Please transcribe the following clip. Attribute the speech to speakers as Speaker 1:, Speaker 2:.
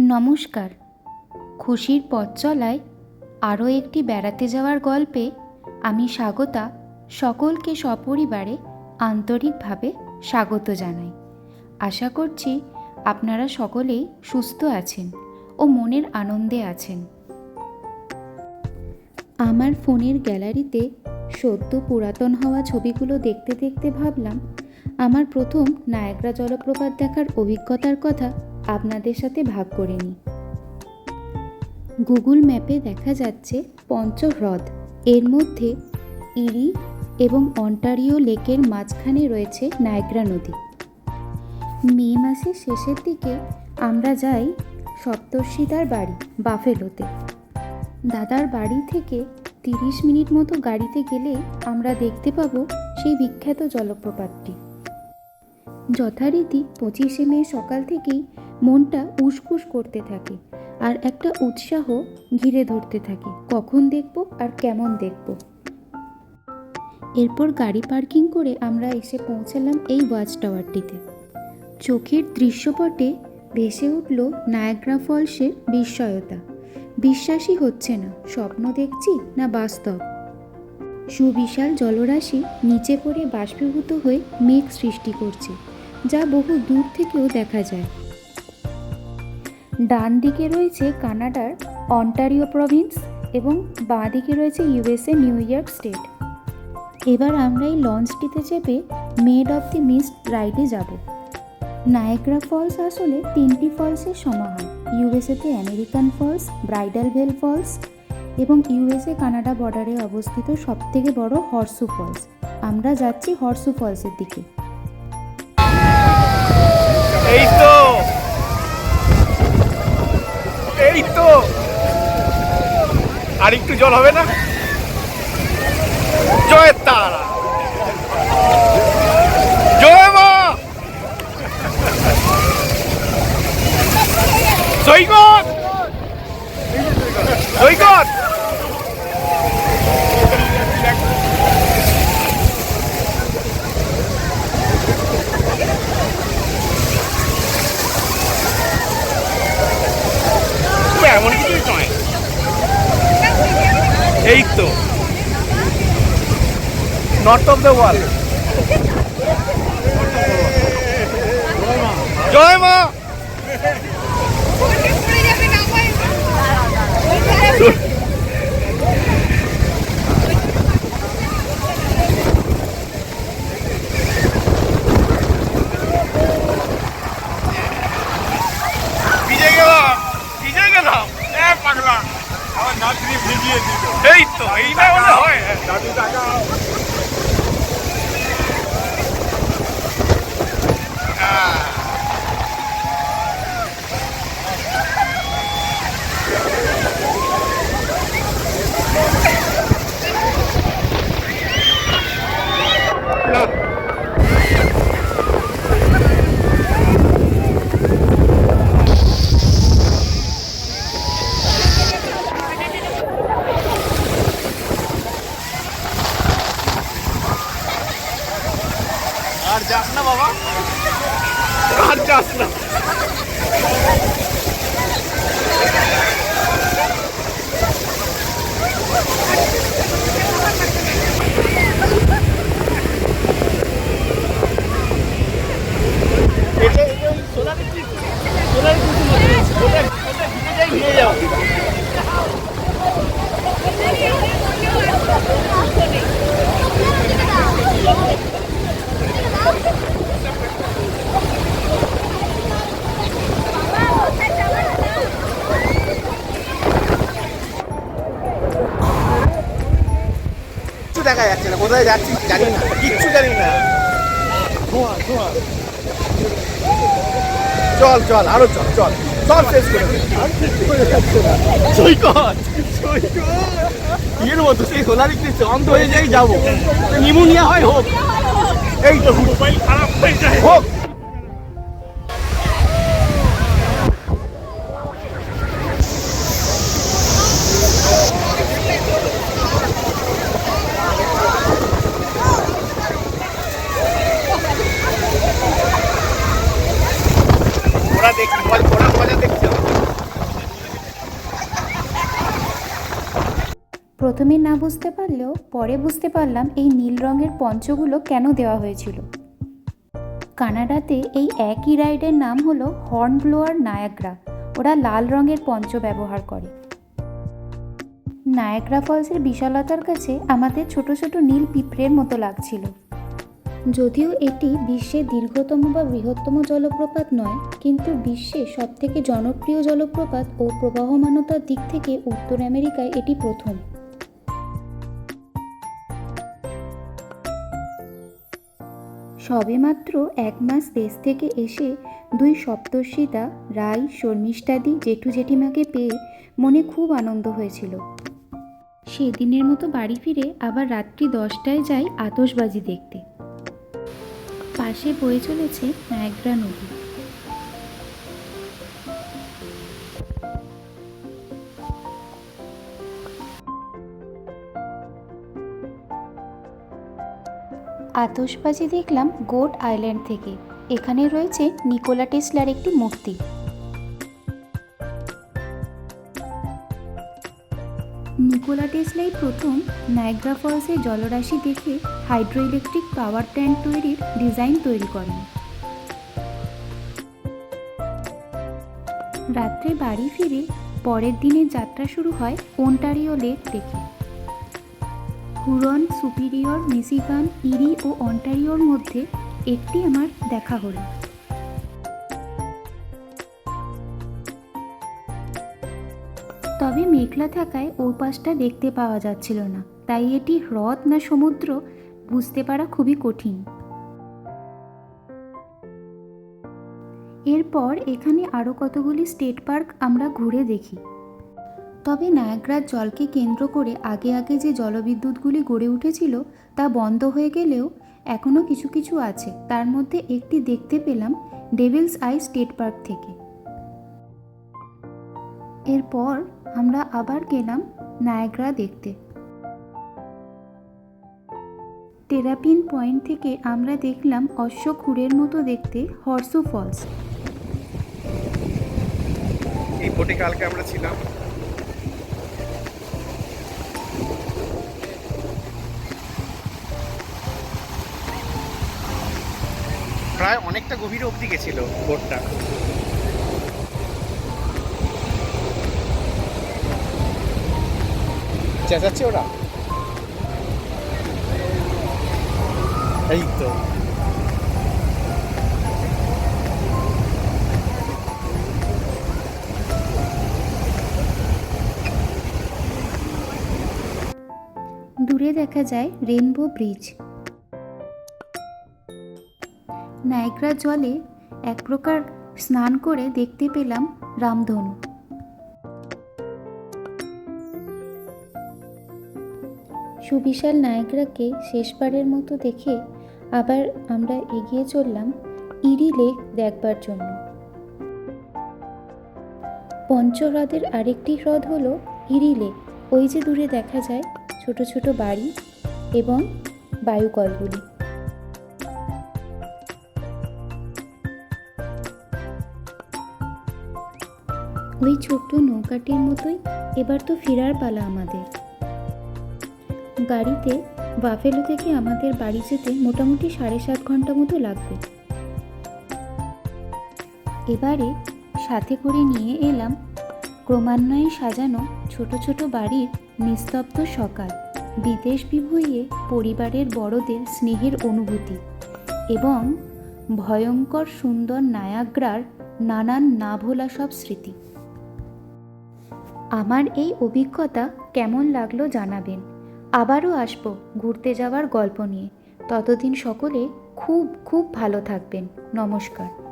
Speaker 1: নমস্কার। খুশির পথ চলায় আরও একটি বেড়াতে যাওয়ার গল্পে আমি স্বাগতা সকলকে সপরিবারে আন্তরিকভাবে স্বাগত জানাই। আশা করছি আপনারা সকলেই সুস্থ আছেন ও মনের আনন্দে আছেন। আমার ফোনের গ্যালারিতে সদ্য পুরাতন হওয়া ছবিগুলো দেখতে দেখতে ভাবলাম, আমার প্রথম নায়াগ্রা জলপ্রপাত দেখার অভিজ্ঞতার কথা আপনাদের সাথে ভাগ করে নিই। গুগল ম্যাপে দেখা যাচ্ছে পঞ্চহ্রদ। এর মধ্যে ইরি এবং অন্টারিও লেকের মাঝখানে রয়েছে নায়গ্রা নদী। মে মাসের শেষের দিকে আমরা যাই সপ্তর্ষিদার বাড়ি, বাফেলোতে। দাদার বাড়ি থেকে তিরিশ মিনিট মতো গাড়িতে গেলে আমরা দেখতে পাবো সেই বিখ্যাত জলপ্রপাতটি। যথারীতি পঁচিশে মে সকাল থেকেই মনটা উসকুস করতে থাকে আর একটা উৎসাহ ঘিরে ধরতে থাকে। কখন দেখব আর কেমন দেখব? এরপর গাড়ি পার্কিং করে আমরা এসে পৌঁছালাম এই ওয়াচ টাওয়ারটিতে চোখের দৃশ্যপটে ভেসে উঠল নায়াগ্রা ফলসের বিস্ময়তা। বিশ্বাসই হচ্ছে না, স্বপ্ন দেখছি না বাস্তব। সুবিশাল জলরাশি নিচে পড়ে বাষ্পীভূত হয়ে মেঘ সৃষ্টি করছে, যা বহু দূর থেকেও দেখা যায়। ডান দিকে রয়েছে কানাডার অন্টারিও প্রভিন্স এবং বাঁ দিকে রয়েছে ইউএসএ নিউ ইয়র্ক স্টেট। এবার আমরা এই লঞ্চটিতে চেপে মেড অফ দি মিস্ট রাইডে যাব। নায়াগ্রা ফলস আসলে তিনটি ফলসের সমাহার, ইউএসএতে American falls, bridal veil falls এবং ইউএসএ কানাডা বর্ডারে অবস্থিত সবথেকে বড় হর্সু ফলস। আমরা যাচ্ছি হর্সু ফলসের দিকে।
Speaker 2: এই তো এই তো। আর একটু জল হবে না? জয় তারা। জয় মা। সৈকত। সৈকত এমন কিছুই নয় এই তো নর্থ অফ দ্য ওয়ার্ল্ড। জয় মা। এই তো এইটা বলে হয়।
Speaker 3: দাদু টাকা
Speaker 2: আর যাস না বাবা। আর যাস না এটা এটা ওই সোলারের কি সোলারের কিছু মতো ওটা ওটা ভিজে যাই ভিজে যাও কিচ্ছু দেখা যাচ্ছে না কোথায় যাচ্ছি জানি না কিচ্ছু জানি না। চল চল আরও চল চল সব শেষ করে। সৈকত ইয়ের মতো সেই সোলার ইলেকট্রিক অন্ধ হয়ে যাই যাব। নিমোনিয়া হয় হোক। এই তো। মোবাইল খারাপ হয়ে যায়। হোক।
Speaker 1: প্রথমে না বুঝতে পারলেও পরে বুঝতে পারলাম এই নীল রঙের পঞ্চগুলো কেন দেওয়া হয়েছিল। কানাডাতে এই একই রাইডের নাম হলো হর্ন ব্লোয়ার নায়াগ্রা। ওরা লাল রঙের পঞ্চ ব্যবহার করে। নায়াগ্রা ফলসের বিশালতার কাছে আমাদের ছোট ছোট নীল পিঁপড়ের মতো লাগছিল। যদিও এটি বিশ্বের দীর্ঘতম বা বৃহত্তম জলপ্রপাত নয়, কিন্তু বিশ্বের সবথেকে জনপ্রিয় জলপ্রপাত ও প্রবাহমানতার দিক থেকে উত্তর আমেরিকায় এটি প্রথম। সবেমাত্র এক মাস দেশ থেকে এসে দুই সপ্তর্ষিতা, রাই, শর্মিষ্ঠাদি, জেঠু জেঠিমাকে পেয়ে মনে খুব আনন্দ হয়েছিল। সেদিনের মতো বাড়ি ফিরে আবার রাত্রি দশটায় যাই আতশবাজি দেখতে। পাশে বয়ে চলেছে নায়গ্রা নদী। আতশবাজি দেখলাম গোট আইল্যান্ড থেকে। এখানে রয়েছে নিকোলা টেসলার একটি মূর্তি। নিকোলা টেসলাই প্রথম নায়গ্রা ফলসের জলরাশি দেখে হাইড্রো ইলেকট্রিক পাওয়ার প্ল্যান্ট তৈরির ডিজাইন তৈরি করেন। রাত্রে বাড়ি ফিরে পরের দিনের যাত্রা শুরু হয় ওন্টারিও লেক থেকে হুরন, সুপিরিয়র, মিসিগান, ইরি ও অন্টারিওর মধ্যে একটি আমার দেখা হলো। তবে মেঘলা থাকায় ওর পাশটা দেখতে পাওয়া যাচ্ছিল না। তাই এটি হ্রদ না সমুদ্র বুঝতে পারা খুবই কঠিন। এরপর এখানে আরও কতগুলি স্টেট পার্ক আমরা ঘুরে দেখি। তবে নায়াগ্রার জলকে কেন্দ্র করে আগে আগে যে জলবিদ্যুৎগুলি গড়ে উঠেছিল তা বন্ধ হয়ে গেলেও এখনও কিছু কিছু আছে। তার মধ্যে একটি দেখতে পেলাম ডেভিলস আই স্টেট পার্ক থেকে। এরপর আমরা আবার গেলাম নায়াগ্রা দেখতে। টেরাপিন পয়েন্ট থেকে আমরা দেখলাম অশ্ব অশ্বক্ষুরের মতো দেখতে হর্সু ফলস।
Speaker 2: এই বোটে কালকে আমরা ছিলাম। প্রায় অনেকটা গভীর অবধি গেছিল বোটটা। চেঁচাচ্ছে ওরা? এই তো।
Speaker 1: দূরে দেখা যায় রেনবো ব্রিজ। নায়গ্রা জলে এক প্রকার স্নান করে দেখতে পেলাম রামধনু। সুবিশাল নায়গ্রাকে শেষবারের মতো দেখে আবার আমরা এগিয়ে চললাম ইরি লেক দেখবার জন্য। পঞ্চহ্রদের আরেকটি হ্রদ হলো ইরি লেক। ওই যে দূরে দেখা যায় ছোট ছোট বাড়ি এবং বায়ুকলগুলি। ওই ছোট্ট নৌকাটির মতোই এবার তো ফেরার পালা আমাদের। গাড়িতে বাফেলো থেকে আমাদের বাড়ি যেতে মোটামুটি সাড়ে সাত ঘণ্টা মতো লাগবে। এবারে সাথে করে নিয়ে এলাম ক্রমান্বয়ে সাজানো ছোট ছোট বাড়ির নিস্তব্ধ সকাল, বিদেশ বিভুঁইয়ে পরিবারের বড়দের স্নেহের অনুভূতি এবং ভয়ঙ্কর সুন্দর নায়াগ্রার নানান না ভোলা সব স্মৃতি। আমার এই অভিজ্ঞতা কেমন লাগল জানাবেন। আবারও আসব ঘুরতে যাওয়ার গল্প নিয়ে। ততদিন সকলে খুব খুব ভালো থাকবেন। নমস্কার।